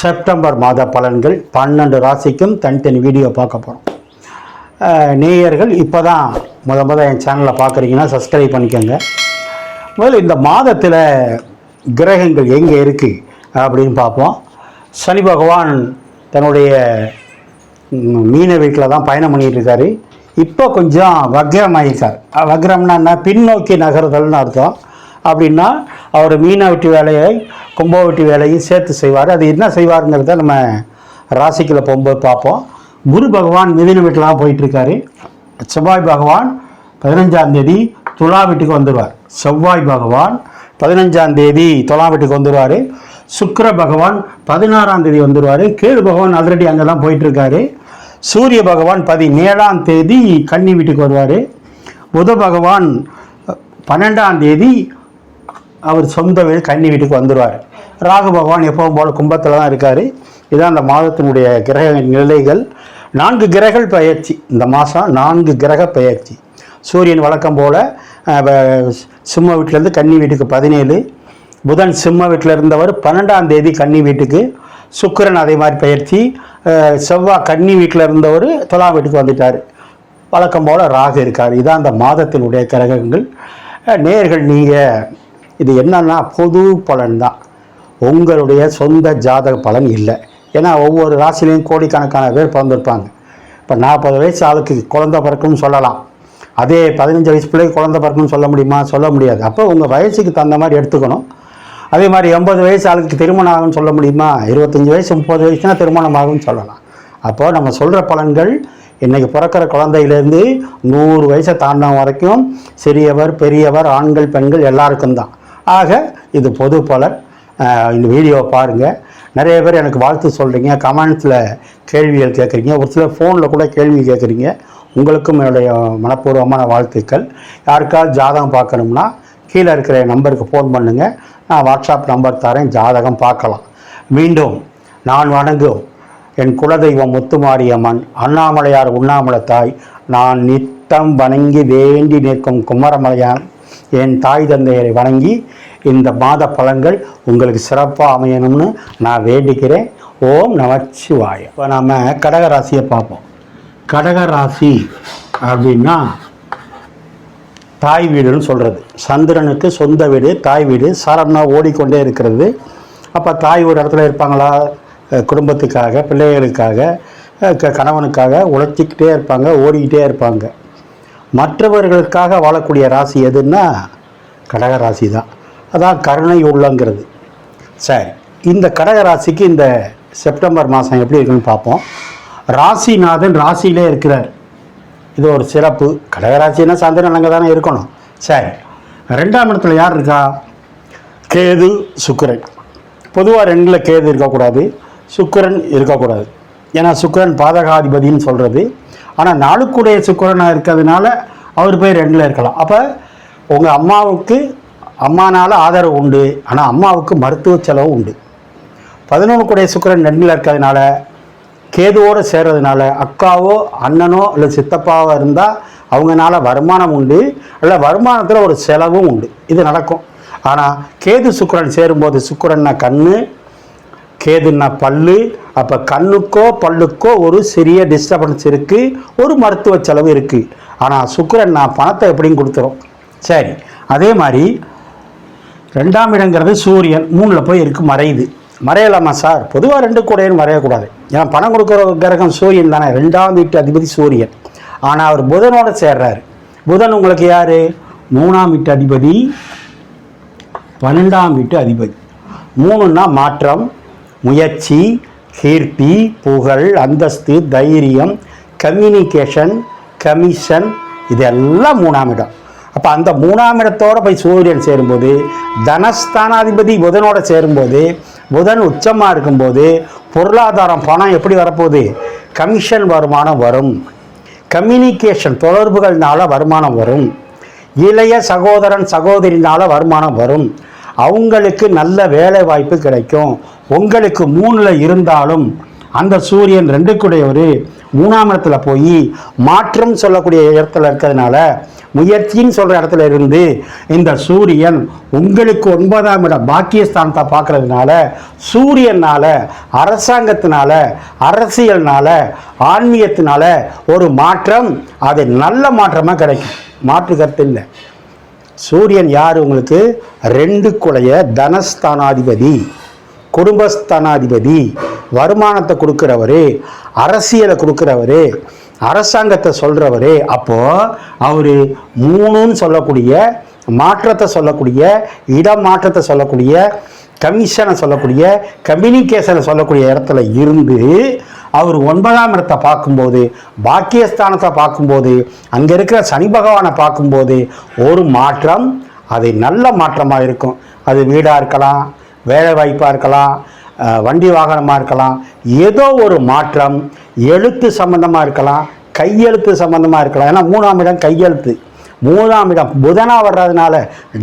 September மாத பலன்கள் பன்னெண்டு ராசிக்கும் தனித்தனி வீடியோ பார்க்க போகிறோம் நேயர்கள் இப்போ தான் முத முத என் சேனலை பார்க்குறீங்கன்னா சப்ஸ்கிரைப் பண்ணிக்கோங்க. முதல்ல இந்த மாதத்தில் கிரகங்கள் எங்கே இருக்குது அப்படின்னு பார்ப்போம். சனி பகவான் தன்னுடைய மீன வீட்டில் தான் பயணம் பண்ணிட்டு இருக்காரு. இப்போ கொஞ்சம் வக்ரமாயிருக்கார் அஹ் வக்ரம்னா என்ன? பின்னோக்கி நகர்தல்னு அர்த்தம். அப்படின்னா அவர் மீனா வெட்டி வேலையை கும்ப வெட்டி வேலையும் சேர்த்து செய்வார். அது என்ன செய்வாருங்கிறத நம்ம ராசிக்கில் போகும்போது பார்ப்போம். குரு பகவான் மிதின வீட்டில் போயிட்டுருக்காரு. செவ்வாய் பகவான் பதினஞ்சாம் தேதி துலா வீட்டுக்கு வந்துடுவார். செவ்வாய் பகவான் பதினஞ்சாம் தேதி துலா வீட்டுக்கு வந்துடுவார். சுக்கர பகவான் பதினாறாம் தேதி வந்துடுவார். கேது பகவான் ஆல்ரெடி அங்கே தான் போயிட்டுருக்காரு. சூரிய பகவான் பதினேழாம் தேதி கன்னி வீட்டுக்கு வருவார். புத பகவான் பன்னெண்டாம் தேதி அவர் சொந்த வீடு கன்னி வீட்டுக்கு வந்துடுவார் ராகு பகவான் எப்பவும் போல கும்பத்தில் தான் இருக்கார். இதான் அந்த மாதத்தினுடைய கிரக நிலைகள். நான்கு கிரகங்கள் பயிற்சி இந்த மாதம் நான்கு கிரக பயிற்சி சூரியன் வழக்கம் போல் சிம்ம வீட்டிலேருந்து கன்னி வீட்டுக்கு பதினேழு. புதன் சிம்ம வீட்டில் இருந்தவர் பன்னெண்டாம் தேதி கன்னி வீட்டுக்கு. சுக்கிரன் அதே மாதிரி பயிற்சி செவ்வாய் கன்னி வீட்டில் இருந்தவர் துலாம் வீட்டுக்கு வந்துட்டார். வழக்கம் போல் ராகு இருக்கார். இதான் அந்த மாதத்தினுடைய கிரகங்கள். நேர்கள் நீங்கள் இது என்னன்னா பொது பலன் தான் உங்களுடைய சொந்த ஜாதக பலன் இல்லை. ஏன்னா ஒவ்வொரு ராசிலையும் கோடிக்கணக்கான பேர் பிறந்திருப்பாங்க. இப்போ நாற்பது வயசு ஆளுக்கு குழந்த பிறக்கும்னு சொல்லலாம். அதே பதினஞ்சு வயசு பிள்ளைக்கு குழந்த பிறக்கும்னு சொல்ல முடியுமா? சொல்ல முடியாது. அப்போ உங்கள் வயசுக்கு தகுந்த மாதிரி எடுத்துக்கணும். அதே மாதிரி எண்பது வயசு ஆளுக்கு திருமணம் ஆகும்னு சொல்ல முடியுமா? இருபத்தஞ்சி வயசு முப்பது வயசுனா திருமணம் ஆகும்னு சொல்லலாம். அப்போது நம்ம சொல்கிற பலன்கள் இன்றைக்கி பிறக்கிற குழந்தையிலேருந்து நூறு வயசை தாண்டின வரைக்கும் சிறியவர் பெரியவர் ஆண்கள் பெண்கள் எல்லாருக்கும் தான் ஆக இது பொது பலன். இந்த வீடியோவை பாருங்கள் நிறைய பேர் எனக்கு வாழ்த்து சொல்கிறீங்க கமெண்ட்ஸில் கேள்விகள் கேட்குறீங்க ஒரு சிலர் ஃபோனில் கூட கேள்வி கேட்குறீங்க உங்களுக்கும் என்னுடைய மனப்பூர்வமான வாழ்த்துக்கள். யாருக்காவது ஜாதகம் பார்க்கணும்னா கீழே இருக்கிற நம்பருக்கு ஃபோன் பண்ணுங்கள் நான் வாட்ஸ்அப் நம்பர் தரேன் ஜாதகம் பார்க்கலாம். மீண்டும் நான் வணங்கும் என் குலதெய்வம் முத்துமாரியம்மன் அண்ணாமலையார் உண்ணாமலை தாய் நான் நித்தம் வணங்கி வேண்டி நிற்கும் குமரமலையான் என் தாய் தந்தையரை வணங்கி இந்த மாத பலன்கள் உங்களுக்கு சிறப்பாக அமையணும்னு நான் வேண்டிக்கிறேன். ஓம் நமச்சிவாய. இப்போ நாம் கடகராசியை பார்ப்போம். கடகராசி அப்படின்னா தாய் வீடுன்னு சொல்கிறது சந்திரனுக்கு சொந்த வீடு தாய் வீடு சாரம்னா ஓடிக்கொண்டே இருக்கிறது. அப்போ தாய் ஒரு இடத்துல இருப்பாங்களா? குடும்பத்துக்காக பிள்ளைகளுக்காக க- கணவனுக்காக உழைச்சிக்கிட்டே இருப்பாங்க ஓடிக்கிட்டே இருப்பாங்க. மற்றவர்களுக்காக வாழக்கூடிய ராசி எதுன்னா கடக ராசி தான். அதான் கருணை உள்ளங்கிறது. சரி இந்த கடக ராசிக்கு இந்த செப்டம்பர் மாதம் எப்படி இருக்குன்னு பார்ப்போம். ராசிநாதன் ராசியிலே இருக்கிறார். இது ஒரு சிறப்பு. கடகராசினா சந்திரன் அங்கே தானே இருக்கணும். சரி ரெண்டாம் இடத்துல யார் இருக்கா? கேது சுக்கிரன். பொதுவாக ரெண்டில் கேது இருக்கக்கூடாது சுக்கிரன் இருக்கக்கூடாது. ஏன்னா சுக்கிரன் பாதகாதிபதின்னு சொல்கிறது ஆனால் நாளுக்குடைய சுக்கிரனாக இருக்கிறதுனால அவர் போய் ரெண்டில் இருக்கலாம். அப்போ உங்கள் அம்மாவுக்கு அம்மானால் ஆதரவு உண்டு. ஆனால் அம்மாவுக்கு மருத்துவ செலவு உண்டு. பதினொன்று கூடிய சுக்கிரன் ரெண்டில் இருக்கிறதுனால கேதுவோடு சேர்றதுனால அக்காவோ அண்ணனோ இல்லை சித்தப்பாவோ இருந்தால் அவங்கனால வருமானம் உண்டு. இல்லை வருமானத்தில் ஒரு செலவும் உண்டு. இது நடக்கும். ஆனால் கேது சுக்கிரன் சேரும்போது சுக்கரன்னா கண்ணு கேதுன்னா பல்லு அப்போ கண்ணுக்கோ பல்லுக்கோ ஒரு சிறிய டிஸ்டர்பன்ஸ் இருக்குது ஒரு மருத்துவ செலவு இருக்குது ஆனால் சுக்கரன் நான் பணத்தை எப்படியும் கொடுத்துரும். சரி அதே மாதிரி ரெண்டாம் இடங்கிறது சூரியன் மூணில் போய் இருக்கு மறையுது. மறையலாமா சார்? பொதுவாக ரெண்டு கூடையும் மறையக்கூடாது. ஏன்னா பணம் கொடுக்குற கிரகம் சூரியன் தானே ரெண்டாம் வீட்டு அதிபதி சூரியன். ஆனால் அவர் புதனோட சேர்றாரு. புதன் உங்களுக்கு யார்? மூணாம் வீட்டு அதிபதி பன்னெண்டாம் வீட்டு அதிபதி. மூணுன்னா மாற்றம் முயற்சி கீர்த்தி புகழ் அந்தஸ்து தைரியம் கம்யூனிகேஷன் கமிஷன் இதெல்லாம் மூணாம் இடம். அப்போ அந்த மூணாம் இடத்தோட போய் சூரியன் சேரும்போது தனஸ்தானாதிபதி புதனோட சேரும்போது புதன் உச்சமாக இருக்கும்போது பொருளாதாரம் பணம் எப்படி வரப்போகுது? கமிஷன் வருமானம் வரும். கம்யூனிகேஷன் தொடர்புகள்னால வருமானம் வரும். இளைய சகோதரன் சகோதரினால வருமானம் வரும். அவங்களுக்கு நல்ல வேலை வாய்ப்பு கிடைக்கும். உங்களுக்கு மூணில் இருந்தாலும் அந்த சூரியன் ரெண்டுக்குடையவர். மூணாம் இடத்துல போய் மாற்றம் சொல்லக்கூடிய இடத்துல இருக்கிறதுனால முயற்சின்னு சொல்கிற இடத்துல இருந்து இந்த சூரியன் உங்களுக்கு ஒன்பதாம் இடம் பாக்கியஸ்தானத்தை பார்க்குறதுனால சூரியனால் அரசாங்கத்தினால அரசியல்னால ஆன்மீகத்தினால ஒரு மாற்றம் அது நல்ல மாற்றமாக கிடைக்கும். மாற்று கருத்து இல்லை. சூரியன் யார் உங்களுக்கு? ரெண்டு குலைய தனஸ்தானாதிபதி குடும்பஸ்தானாதிபதி வருமானத்தை கொடுக்குறவர் அரசியலை கொடுக்குறவர் அரசாங்கத்தை சொல்கிறவர் அப்போது அவர் மூணுன்னு சொல்லக்கூடிய மாற்றத்தை சொல்லக்கூடிய இடம் மாற்றத்தை சொல்லக்கூடிய கமிஷனை சொல்லக்கூடிய கம்யூனிகேஷனை சொல்லக்கூடிய இடத்துல இருந்து அவர் ஒன்பதாம் இடத்தை பார்க்கும்போது பாக்கியஸ்தானத்தை பார்க்கும்போது அங்கே இருக்கிற சனி பகவானை பார்க்கும்போது ஒரு மாற்றம் அது நல்ல மாற்றமாக இருக்கும். அது வீடாக இருக்கலாம் வேலை வாய்ப்பாக இருக்கலாம் வண்டி வாகனமாக இருக்கலாம் ஏதோ ஒரு மாற்றம் எழுத்து சம்பந்தமாக இருக்கலாம் கையெழுத்து சம்பந்தமாக இருக்கலாம். ஏன்னா மூணாம் இடம் கையெழுத்து. மூணாம் இடம் புதனாக வர்றதுனால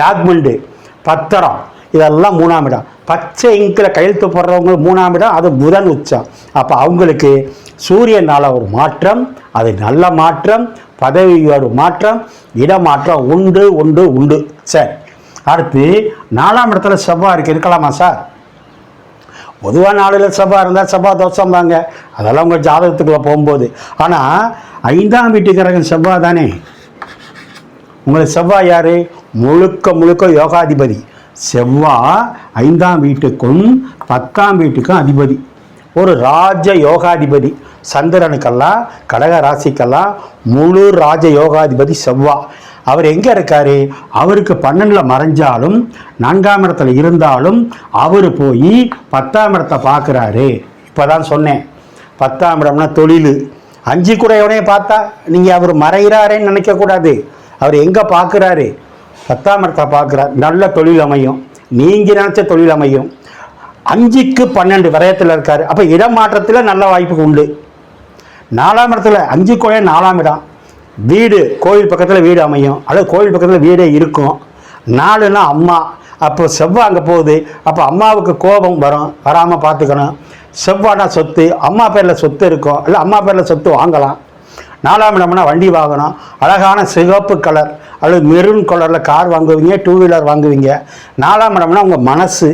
டாக்குமெண்ட்டு பத்திரம். இதெல்லாம் மூணாம் இடம். பச்சை இங்கில் கையெழுத்து போடுறவங்க மூணாம் இடம் அது புதன் உச்சம். அப்போ அவங்களுக்கு சூரியனால் ஒரு மாற்றம் அது நல்ல மாற்றம் பதவியோட மாற்றம் இடமாற்றம் உண்டு உண்டு உண்டு. சரி. அடுத்து நாலாம் இடத்துல செவ்வாய் இருக்கு இருக்கலாமா சார்? பொதுவாக நாளில் செவ்வாய் இருந்தால் செவ்வாய் தோஷம்பாங்க அதெல்லாம் உங்கள் ஜாதகத்துக்குள்ளே போகும்போது. ஆனால் ஐந்தாம் வீட்டுக்காரங்க செவ்வாய் தானே உங்களுக்கு செவ்வாய் யார்? முழுக்க முழுக்க யோகாதிபதி. செவ்வாய் ஐந்தாம் வீட்டுக்கும் பத்தாம் வீட்டுக்கும் அதிபதி. ஒரு ராஜ யோகாதிபதி. சந்திரனுக்கெல்லாம் கடக ராசிக்கெல்லாம் முழு ராஜ யோகாதிபதி செவ்வா. அவர் எங்கே இருக்கார்? அவருக்கு பன்னெண்டில் மறைஞ்சாலும் நான்காம் இடத்துல இருந்தாலும் அவர் போய் பத்தாம் இடத்தை பார்க்குறாரு. இப்போ தான் சொன்னேன். பத்தாம் இடம்னா தொழில். அஞ்சு குடையவனே பார்த்தா நீங்கள் அவர் மறைகிறாரேன்னு நினைக்கக்கூடாது. அவர் எங்கே பார்க்குறாரு? பத்தாம் இடத்தை பார்க்குறார். நல்ல தொழில் அமையும். நீங்கள் நினச்ச தொழில் அமையும். அஞ்சுக்கு பன்னெண்டு விரயத்தில் இருக்கார். அப்போ இடமாற்றத்தில் நல்ல வாய்ப்பு உண்டு. நாலாம் இடத்துல அஞ்சு குழைய நாலாம் இடம். வீடு கோயில் பக்கத்தில் வீடு அமையும். அல்லது கோயில் பக்கத்தில் வீடே இருக்கும். நாலுன்னா அம்மா. அப்போ செவ்வாய் அங்கே போகுது. அப்போ அம்மாவுக்கு கோபம் வரும். வராமல் பார்த்துக்கணும். செவ்வானா சொத்து. அம்மா பேரில் சொத்து இருக்கும் இல்லை அம்மா பேரில் சொத்து வாங்கலாம். நாலாம் இடம்னா வண்டி வாங்கணும் அழகான சிவப்பு கலர் அல்லது மெரூன் கலரில் கார் வாங்குவீங்க டூ வீலர் வாங்குவீங்க. நாலாம் இடம்னா உங்கள் மனசு.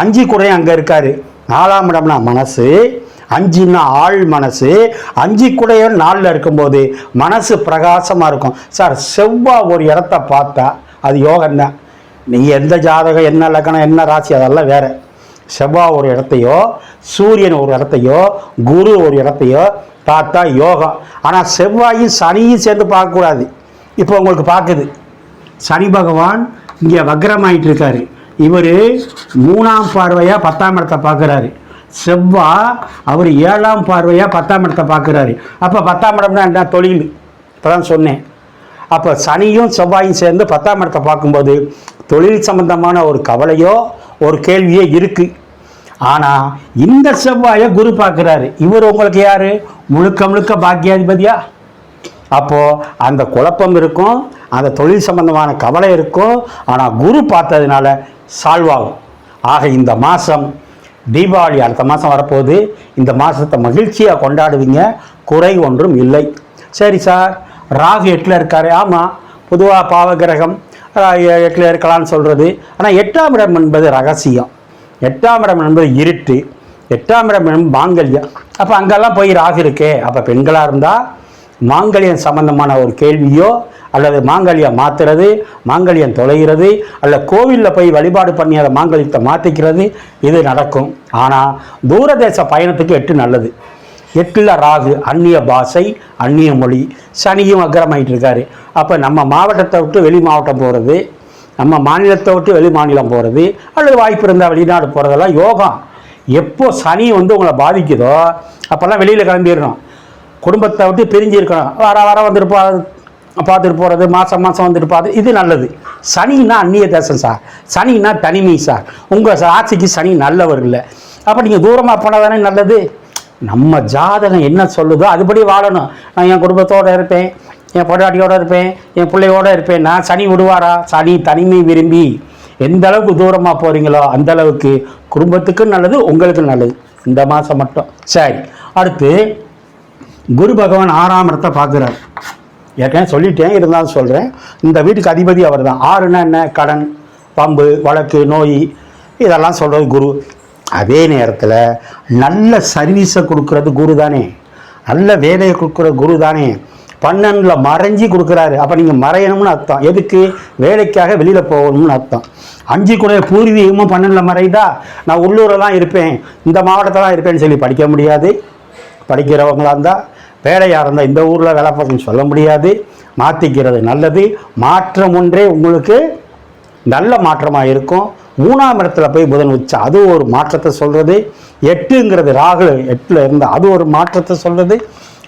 அஞ்சு கூடையும் அங்கே இருக்காரு. நாலாம் இடம்னா மனசு அஞ்சுன்னா ஆள் மனசு அஞ்சு கூடையும் நாளில் இருக்கும்போது மனசு பிரகாசமாக இருக்கும். சார் செவ்வாய் ஒரு இடத்த பார்த்தா அது யோகம் தான் நீங்கள் எந்த ஜாதகம் என்ன லக்கணம் என்ன ராசி அதெல்லாம் வேறு. செவ்வாய் ஒரு இடத்தையோ சூரியன் ஒரு இடத்தையோ குரு ஒரு இடத்தையோ பார்த்தா யோகம் ஆனால் செவ்வாயும் சனியும் சேர்ந்து பார்க்கக்கூடாது. இப்போ உங்களுக்கு பார்க்குது. சனி பகவான் இங்கே வக்ரமாயிட்டு இருக்காரு இவர் மூணாம் பார்வையாக பத்தாம் இடத்தை பார்க்குறாரு. செவ்வா அவர் ஏழாம் பார்வையாக பத்தாம் இடத்தை பார்க்குறாரு. அப்போ பத்தாம் இடம்னா என்ன? தொழில். இப்போ தான் சொன்னேன். அப்போ சனியும் செவ்வாயும் சேர்ந்து பத்தாம் இடத்தை பார்க்கும்போது தொழில் சம்பந்தமான ஒரு கவலையோ ஒரு கேள்வியோ இருக்குது ஆனால் இந்த செவ்வாயை குரு பார்க்குறாரு. இவர் உங்களுக்கு யார்? முழுக்க முழுக்க பாக்கியாதிபதியா? அப்போது அந்த குழப்பம் இருக்கும் அந்த தொழில் சம்பந்தமான கவலை இருக்கும் ஆனால் குரு பார்த்ததுனால சால்வ் ஆகும் ஆக இந்த மாதம் தீபாவளி அடுத்த மாதம் வரப்போகுது. இந்த மாதத்தை மகிழ்ச்சியாக கொண்டாடுவீங்க. குறை ஒன்றும் இல்லை. சரி சார் ராகு எட்டில் இருக்காரு. ஆமாம் பொதுவாக பாவகிரகம் எட்டில் இருக்கலாம்னு சொல்கிறது ஆனால் எட்டாம் இடம் என்பது ரகசியம். எட்டாம் இடம் என்பது இருட்டு எட்டாம் இடம் என்பது மாங்கல்யம். அப்போ அங்கெல்லாம் போய் ராகு இருக்கே அப்போ பெண்களாக இருந்தால் மாங்கல்யம் சம்பந்தமான ஒரு கேள்வியோ அல்லது மாங்கல்யம் மாத்துறது மாங்கல்யம் தொலைகிறது அல்ல கோவிலில் போய் வழிபாடு பண்ணி அதை மாங்கல்யத்தை மாற்றிக்கிறது இது நடக்கும். ஆனால் தூரதேச பயணத்துக்கு எட்டு நல்லது. எட்டில் ராகு அந்நிய பாஷை அந்நிய மொழி. சனியும் அக்கிரமாயிட்டு இருக்காரு அப்போ நம்ம மாவட்டத்தை விட்டு வெளி மாவட்டம் போகிறது நம்ம மாநிலத்தை விட்டு வெளி மாநிலம் போகிறது அல்லது வாய்ப்பு இருந்தால் வெளிநாடு போகிறதெல்லாம் யோகம் எப்போ சனி வந்து உங்களை பாதிக்குதோ அப்போல்லாம் வெளியில் கிளம்பிடணும். குடும்பத்தை விட்டு பிரிஞ்சு இருக்கணும். வர வர வந்திருப்பா பார்த்துட்டு போகிறது மாதம் மாதம் வந்துட்டு பார்த்து இது நல்லது. சனின்னா அந்நிய தேசம் சார். சனின்னா தனிமை சார். உங்கள் ஆட்சிக்கு சனி நல்லவர் இல்லை. அப்போ நீங்கள் தூரமாக போனால் தானே நல்லது. நம்ம ஜாதகம் என்ன சொல்லுதோ அதுபடி வாழணும். நான் என் குடும்பத்தோடு இருப்பேன். என் பொண்டாட்டியோடு இருப்பேன் என் பிள்ளையோடு இருப்பேன். நான் சனி விடுவாரா? சனி தனிமை விரும்பி. எந்த அளவுக்கு தூரமாக போகிறீங்களோ அந்த அளவுக்கு குடும்பத்துக்கும் நல்லது உங்களுக்கும் நல்லது. இந்த மாதம் மட்டும். சரி. அடுத்து குரு பகவான் ஆறாம் இடத்தை பார்க்குறார். ஏற்கனவே சொல்லிட்டேன் இருந்தாலும் சொல்கிறேன் இந்த வீட்டுக்கு அதிபதி அவர் தான் ஆறுனா என்ன? கடன் பம்பு வழக்கு நோய் இதெல்லாம் சொல்கிறது குரு. அதே நேரத்தில் நல்ல சர்வீஸை கொடுக்குறது குரு தானே நல்ல வேலையை கொடுக்குற குரு தானே பன்னெண்டில் மறைஞ்சி கொடுக்குறாரு. அப்போ நீங்கள் மறையணும்னு அர்த்தம். எதுக்கு? வேலைக்காக வெளியில் போகணும்னு அர்த்தம். அஞ்சு கூட பூர்வீகமும் பன்னெண்டில் மறையுதா நான் உள்ளூரெல்லாம் இருப்பேன். இந்த மாவட்டத்தில் தான் இருப்பேன்னு சொல்லி படிக்க முடியாது. படிக்கிறவங்களாக இருந்தால் வேலையாக இருந்தால் இந்த ஊரில் வேலை பார்க்கணும்னு சொல்ல முடியாது. மாற்றிக்கிறது நல்லது. மாற்றம் ஒன்றே உங்களுக்கு நல்ல மாற்றமாக இருக்கும். மூணாம் இடத்துல போய் புதன் உச்சா அது ஒரு மாற்றத்தை சொல்கிறது எட்டுங்கிறது ராகு எட்டில் இருந்தால் அது ஒரு மாற்றத்தை சொல்கிறது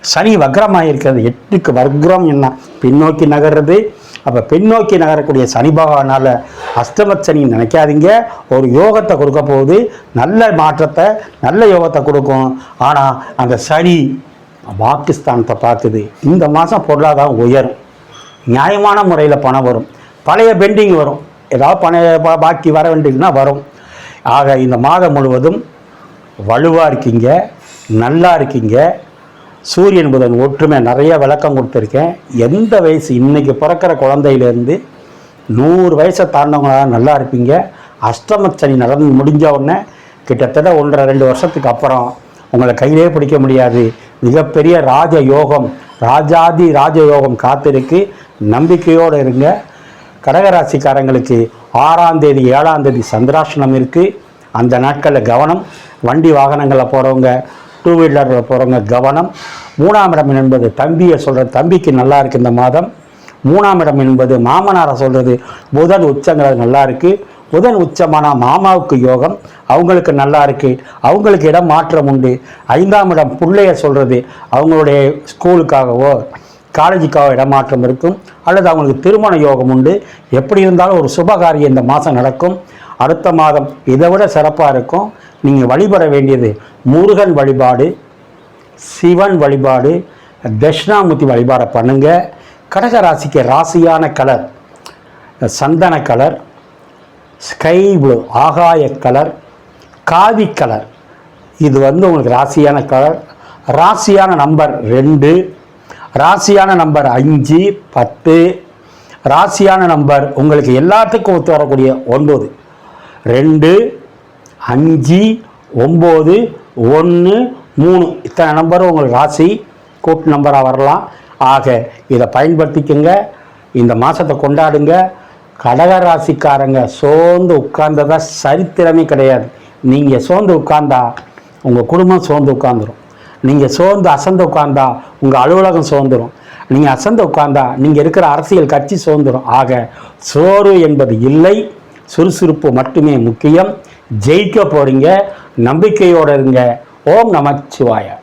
சனி வக்ரமாக இருக்கிறது எட்டுக்கு வக்ரம் என்ன? பின்னோக்கி நகர்றது. அப்போ பின்னோக்கி நகரக்கூடிய சனி பகவானால் அஷ்டம சனி நினைக்காதீங்க. ஒரு யோகத்தை கொடுக்க போகுது. நல்ல மாற்றத்தை நல்ல யோகத்தை கொடுக்கும். ஆனால் அந்த சனி பாகிஸ்தானத்தை பார்க்குது. இந்த மாதம் பொருளாதாரம் உயரும். நியாயமான முறையில் பணம் வரும். பழைய பெண்டிங் வரும். ஏதாவது பழைய பா- பாக்கி வர வேண்டியதுன்னா வரும். ஆக இந்த மாதம் முழுவதும் வலுவாக இருக்கீங்க. நல்லா இருக்கீங்க. சூரியன் புதன் ஒற்றுமை நிறைய விளக்கம் கொடுத்துருக்கேன். எந்த வயசு இன்றைக்கி பிறக்கிற குழந்தையிலேருந்து நூறு வயசை தாண்டவங்களாக நல்லா இருப்பீங்க. அஷ்டமச்சனி நடந்து முடிஞ்ச உடனே கிட்டத்தட்ட ஒன்றரை ரெண்டு வருஷத்துக்கு அப்புறம் உங்களை கையிலே பிடிக்க முடியாது. மிகப்பெரிய ராஜ யோகம் ராஜாதி ராஜ யோகம் காத்திருக்கு. நம்பிக்கையோடு இருங்க. கடகராசிக்காரங்களுக்கு ஆறாம் தேதி ஏழாம் தேதி சந்திராசனம் இருக்குது அந்த நாட்களில் கவனம். வண்டி வாகனங்களில் போகிறவங்க டூ வீலரில் போகிறவங்க கவனம். மூணாம் இடம் என்பது தம்பியை சொல்கிற தம்பிக்கு நல்லா இருக்கு இந்த மாதம். மூணாம் இடம் என்பது மாமனாரை சொல்கிறது புதன் உச்சங்கிறது நல்லா இருக்குது புதன் உச்சமான மாமாவுக்கு யோகம் அவங்களுக்கு நல்லா இருக்குது அவங்களுக்கு இடம் மாற்றம் உண்டு. ஐந்தாம் இடம் பிள்ளைய சொல்கிறது அவங்களுடைய ஸ்கூலுக்காகவோ காலேஜுக்காக இடமாற்றம் இருக்கும். அல்லது அவங்களுக்கு திருமண யோகம் உண்டு. எப்படி இருந்தாலும் ஒரு சுபகாரியம் இந்த மாதம் நடக்கும். அடுத்த மாதம் இதை விட சிறப்பாக இருக்கும். நீங்கள் வழிபட வேண்டியது முருகன் வழிபாடு சிவன் வழிபாடு தட்சிணாமூர்த்தி வழிபாடை பண்ணுங்கள் கடக ராசிக்கு ராசியான கலர் சந்தன கலர் ஸ்கை ப்ளூ ஆகாய கலர் காவி கலர். இது வந்து உங்களுக்கு ராசியான கலர். ராசியான நம்பர் ரெண்டு ராசியான நம்பர் அஞ்சு பத்து ராசியான நம்பர் உங்களுக்கு எல்லாத்துக்கும் ஒத்து வரக்கூடிய ஒன்பது. ரெண்டு அஞ்சு ஒம்பது ஒன்று மூணு. இத்தனை நம்பரும் உங்கள் ராசி. கூட்டு நம்பராக வரலாம். ஆக இதை பயன்படுத்திக்கங்க. இந்த மாதத்தை கொண்டாடுங்க. கடக ராசிக்காரங்க சோர்ந்து உட்கார்ந்ததாக சரித்திரமே கிடையாது. நீங்கள் சோர்ந்து உட்கார்ந்தா உங்கள் குடும்பம் சோர்ந்து உட்காந்துரும் நீங்கள் சோர்ந்து அசந்து உட்கார்ந்தா உங்கள் அலுவலகம் சோர்ந்துடும் நீங்கள் அசந்து உட்கார்ந்தா நீங்கள் இருக்கிற அரசியல் கட்சி சோர்ந்துடும் ஆக சோறு என்பது இல்லை. சுறுசுறுப்பு மட்டுமே முக்கியம். ஜெயிக்க போறீங்க. நம்பிக்கையோடு இருங்க. ஓம் நமச்சிவாயா.